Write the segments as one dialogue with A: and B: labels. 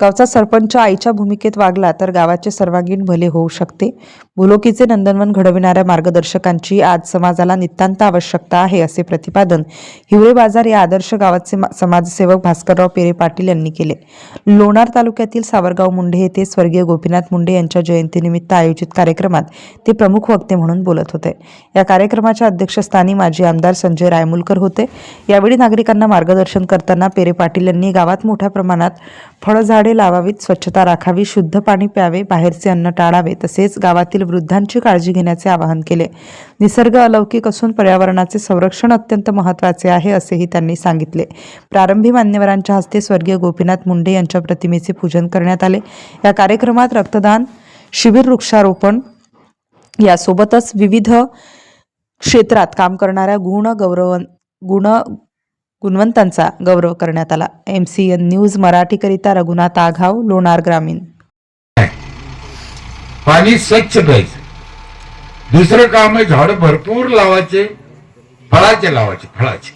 A: गावचा सरपंच आईच्या भूमिकेत वागला तर गावाचे सर्वांगीण भले होऊ शकते. भुलोकीचे नंदनवन घडविणाऱ्या मार्गदर्शकांची आज समाजाला नितांत आवश्यकता आहे असे प्रतिपादन हिवरे बाजार या आदर्श गावाचे समाजसेवक भास्करराव पेरे पाटील यांनी केले. लोणार तालुक्यातील सावरगाव मुंडे येथे स्वर्गीय गोपीनाथ मुंडे यांच्या जयंतीनिमित्त आयोजित कार्यक्रमात ते प्रमुख वक्ते म्हणून बोलत होते. या कार्यक्रमाच्या अध्यक्षस्थानी माजी आमदार संजय रायमुलकर होते. यावेळी नागरिकांना मार्गदर्शन करताना पेरे पाटील यांनी गावात मोठ्या प्रमाणात फळझाड लावावीत स्वच्छता राखावी शुद्ध पाणी प्यावे बाहेरचे अन्न टाळावे तसेच गावातील वृद्धांची काळजी घेण्याचे आवाहन केले. निसर्ग अलौकिक असून पर्यावरणाचे संरक्षण अत्यंत महत्त्वाचे आहे असेही त्यांनी सांगितले. प्रारंभी मान्यवरांच्या हस्ते स्वर्गीय गोपीनाथ मुंडे यांच्या प्रतिमेचे पूजन करण्यात आले. या कार्यक्रमात रक्तदान शिबिर वृक्षारोपण यासोबतच विविध क्षेत्रात काम करणाऱ्या गुण गौरव गुण गुणवंतांचा गौरव करण्यात आला. एम सी एन न्यूज मराठीकरिता रघुनाथ आघाव लोणार ग्रामीण.
B: पाणी स्वच्छ प्यायचं. दुसरं काम आहे झाड भरपूर लावायचे फळाचे लावायचे फळाचे.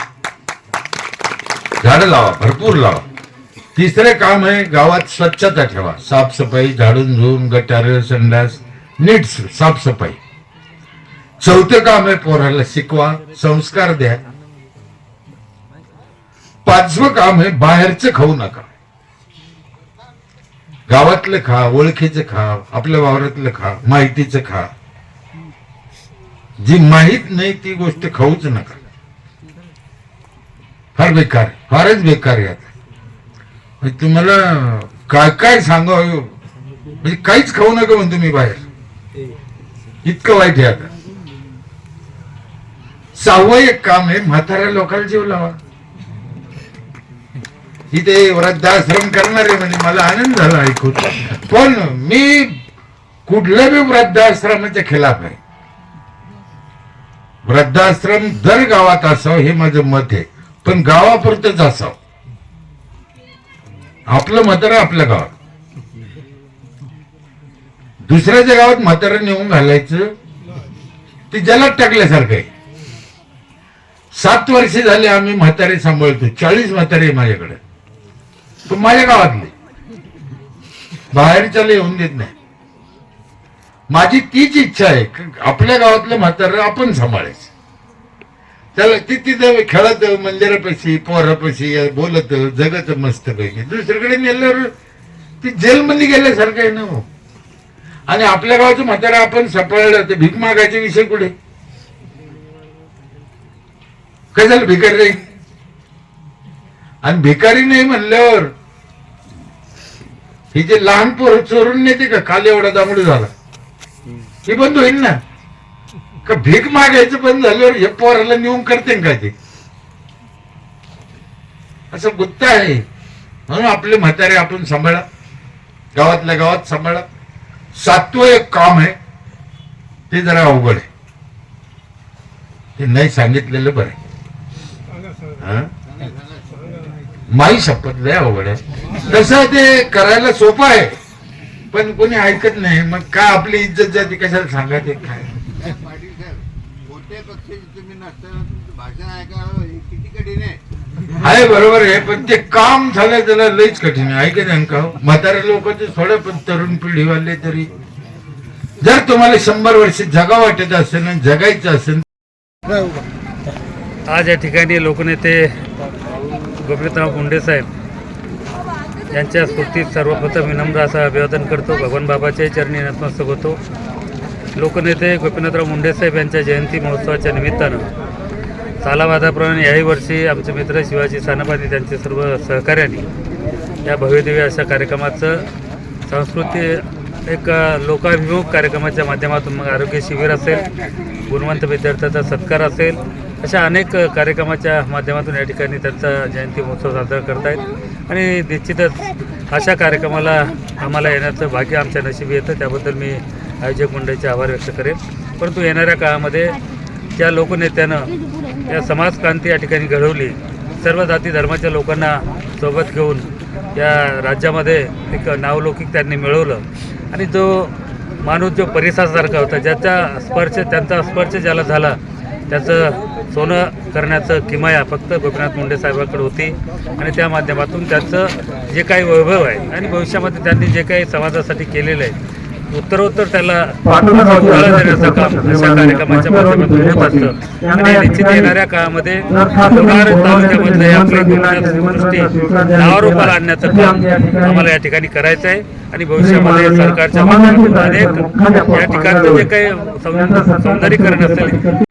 B: झाड लावा भरपूर लावा. तिसरे काम आहे गावात स्वच्छता ठेवा. साफसफाई झाडून झुून गटार संडास नीट साफसफाई. चौथं काम आहे पोराला शिकवा संस्कार द्या. पाचवं काम आहे बाहेरचं खाऊ नका. गावातलं खा ओळखीचं खा आपल्या वावरातलं खा माहितीचं खा. जी माहीत नाही ती गोष्ट खाऊच नका. फार बेकार फारच बेकार आहे आता. म्हणजे तुम्हाला काय काय सांगा म्हणजे काहीच खाऊ नका म्हणतो मी बाहेर. इतकं वाईट आहे आता. सहावं एक काम आहे म्हाताऱ्या लोकांना जीव लावा. इथे वृद्धाश्रम करणारे म्हणजे मला आनंद झाला ऐकून. पण मी कुठल्या बी वृद्धाश्रमाच्या खिलाफ आहे. वृद्धाश्रम दर गावात असावं हे माझं मत आहे. पण गावापुरतच असावं. आपलं म्हातारं आपल्या गावात. दुसऱ्याच्या गावात म्हातार नेऊन घालायचं ते जलात टाकल्यासारखं आहे. सात वर्ष झाले आम्ही म्हातारे सांभाळतो चाळीस म्हातारे माझ्याकडे. तो माझ्या गावातले बाहेरच्याला येऊन देत नाही. माझी तीच इच्छा आहे आपल्या गावातलं म्हातार आपण सांभाळायचं. त्याला ती तिथं खेळत मंदिरापाशी पोरापाशी बोलत जगत मस्त पैकी दुसरीकडे नेल्यावर ती जेलमध्ये गेल्यासारखं आहे ना हो. आणि आपल्या गावाचं म्हातारं आपण सांभाळलं तर भीक मागायचे विषय कुठे? काय झालं भिकारी नाही आणि भिकारी नाही म्हणल्यावर ही जे लहान पोर चोरून नेते का? काल एवढा दामडू झाला. हे बंद होईल ना? का भीक मागायचं बंद झाल्यावर हे पोराला नेऊन करते का ते? असं गुत्त आहे. म्हणून आपले म्हातारे आपण सांभाळा. गावातल्या गावात सांभाळा. सातवं एक काम आहे. ते जरा अवघड आहे. ते नाही सांगितलेलं बरं हा? माई शपथ लय अवघड आहे. तसं ते करायला सोपं आहे. पण कोणी ऐकत नाही. मग काय आपली इज्जत जाते? कशाला सांगायचे काय?
C: तुम्ही आहे
B: बरोबर आहे. पण ते काम झालं त्याला लईच कठीण आहे. ऐकत का हो? म्हातारे लोक ते थोडं पण तरुण पिढीवाले तरी. जर तुम्हाला शंभर वर्ष जगा वाटत असेल जगायचं असेल
D: आज या ठिकाणी लोकनेते गोपीनाथराव मुंडे साहेब यांच्या स्फूर्तीत सर्वप्रथम विनम्र असं अभिवादन करतो. भगवान बाबाच्याही चरणी नतमस्तक होतो. लोकनेते गोपीनाथराव मुंडे साहेब यांच्या जयंती महोत्सवाच्या निमित्तानं चालावादाप्रमाणे याही वर्षी आमचे मित्र शिवाजी सानापाती त्यांचे सर्व सहकार्याने या भव्यदिव्य अशा कार्यक्रमाचं संस्कृती एक लोकाभिमुख कार्यक्रमाच्या माध्यमातून मग आरोग्य शिबिर असेल गुणवंत विद्यार्थ्याचा सत्कार असेल अशा अनेक कार्यक्रमाच्या माध्यमातून या ठिकाणी त्यांचा जयंती महोत्सव साजरा करतायत. आणि निश्चितच अशा कार्यक्रमाला आम्हाला येण्याचं भाग्य आमच्या नशिबी येतं. त्याबद्दल मी आयोजक मंडळीचे आभार व्यक्त करेन. परंतु येणाऱ्या काळामध्ये ज्या लोकनेत्यानं या समाजक्रांती या ठिकाणी घडवली सर्व जाती धर्माच्या लोकांना सोबत घेऊन या राज्यामध्ये एक नावलौकिक त्यांनी मिळवलं. आणि जो माणूस जो परिसरासारखा होता ज्याचा स्पर्श त्यांचा स्पर्श ज्याला झाला त्याचं सोनं करण्याचं किमया फक्त गोपीनाथ मुंडे साहेबांकडे होती. आणि त्या माध्यमातून त्याचं जे काही वैभव आहे आणि भविष्यामध्ये त्यांनी जे काही समाजासाठी केलेलं आहे उत्तरोत्तर त्याला बळ देण्याचं काम अशा कार्यक्रमाच्या माध्यमातून होत. असतं आणि निश्चित येणाऱ्या काळामध्ये तालुक्यामधले आपले दृष्टी नावारूपाला आणण्याचं काम आम्हाला या ठिकाणी करायचं आहे आणि भविष्यामध्ये सरकारच्या माध्यमातून अनेक या ठिकाणचं जे काही सौंद- सौंदर्यीकरण असेल